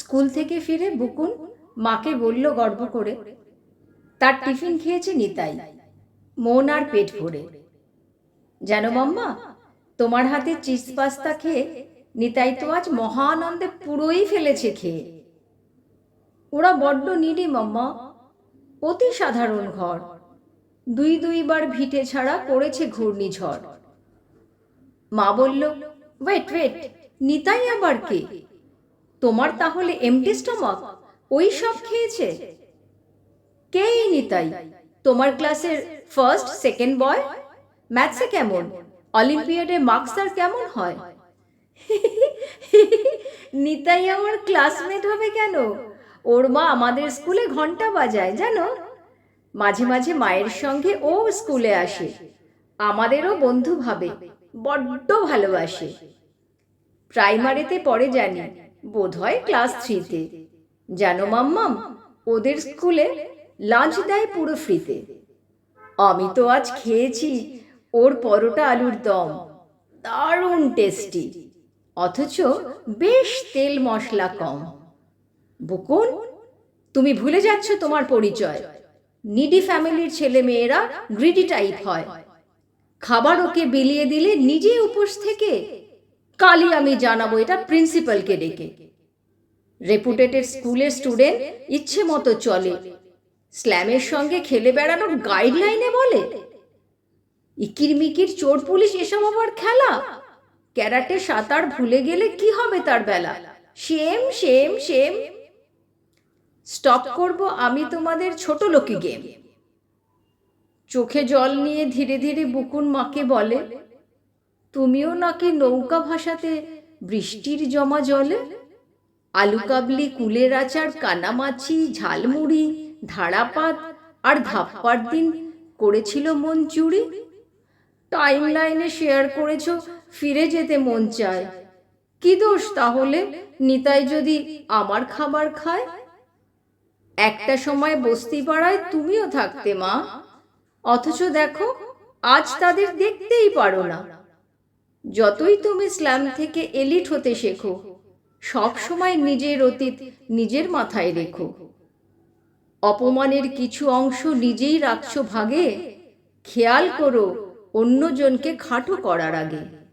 School থেকে ফিরে বুকুন মাকে বলল গর্ব করে, তার টিফিন খেয়েছে নিতাই, মন আর পেট ভরে। জানো মাম্মা, তোমার হাতে চিজ পাস্তা খেয়ে নিতাই তো আজ মহানন্দে পুরোই ফেলেছে খেয়ে। ওরা বড্ড নিডি মাম্মা, অতি সাধারণ ঘর। দুই দুইবার ভিটে ছাড়া করেছে ঘূর্ণিঝড়। মা বলল, ওয়েট ওয়েট, নিতাই আবার কে? তোমার তাহলে এমটি স্টমাক ওই সব খেয়েছে? কে নিতাই তোমার ক্লাসের ফার্স্ট সেকেন্ড বয় ম্যাথসে কেমন? অলিম্পিয়াডে মার্কস আর কেমন হয়? নিতাই আমার ক্লাসমেট হবে কেন? ওর মা আমাদের স্কুলে ঘণ্টা বাজায়, জানো? মাঝে মাঝে মায়ের সঙ্গে ও স্কুলে আসে। আমাদেরও বন্ধু ভাবে, বড্ড ভালোবাসে। প্রাইমারিতে পড়ে জানি বোধ হয় ক্লাস থ্রিতে। জানো মাম্মাম ওদের স্কুলে লাঞ্চ দেয় পুরো ফ্রিতে। আমি তো আজ খেয়েছি ওর পরোটা আলুর দম। দারুণ টেস্টি অথচ বেশ তেল মশলা কম। বকুন তুমি ভুলে যাচ্ছ তোমার পরিচয়। নিডি ফ্যামিলির ছেলে মেয়েরা গ্রিডি টাইপ হয়। খাবার ওকে বিলিয়ে দিলে নিজে উপোস থেকে। কালই আমি জানাব, এটা প্রিন্সিপালকে ডেকে। রেপুটেটেড স্কুলের স্টুডেন্ট ইচ্ছে মতো চলে। স্ল্যামের সঙ্গে খেলে বেড়ানোর গাইডলাইনে বলে। ইকির মিকির চোর পুলিশ এসব আবার খেলা। ক্যারাটে সাঁতার ভুলে গেলে কি হবে তার বেলা? সেম সেম সেম স্টপ করব আমি তোমাদের ছোট লোকি গেম চোখে জল নিয়ে ধীরে ধীরে বুকুন মাকে বলে তুমিও নাকি নৌকা ভাসাতে বৃষ্টির জমা জলে? আলু কাবলি কুলের আচার, কানামাছি, ঝালমুড়ি ধারাপাত আর ধাপ্পার দিন করেছিল মন চুরি? টাইম লাইনে শেয়ার করেছ, ফিরে যেতে মন চায়। কি দোষ তাহলে, নিতাই যদি আমার খাবার খায়? একটা সময় বস্তি পাড়ায় তুমিও থাকতে মা। অথচ দেখো, আজ তাদের দেখতেই পারো না। যতই তুমি স্ল্যাম থেকে এলিট হতে শেখো, সব সময় নিজের অতীত নিজের মাথায় রেখো। অপমানের কিছু অংশ নিজেই রাখছো ভাগে, খেয়াল করো অন্যজনকে খাটো করার আগে।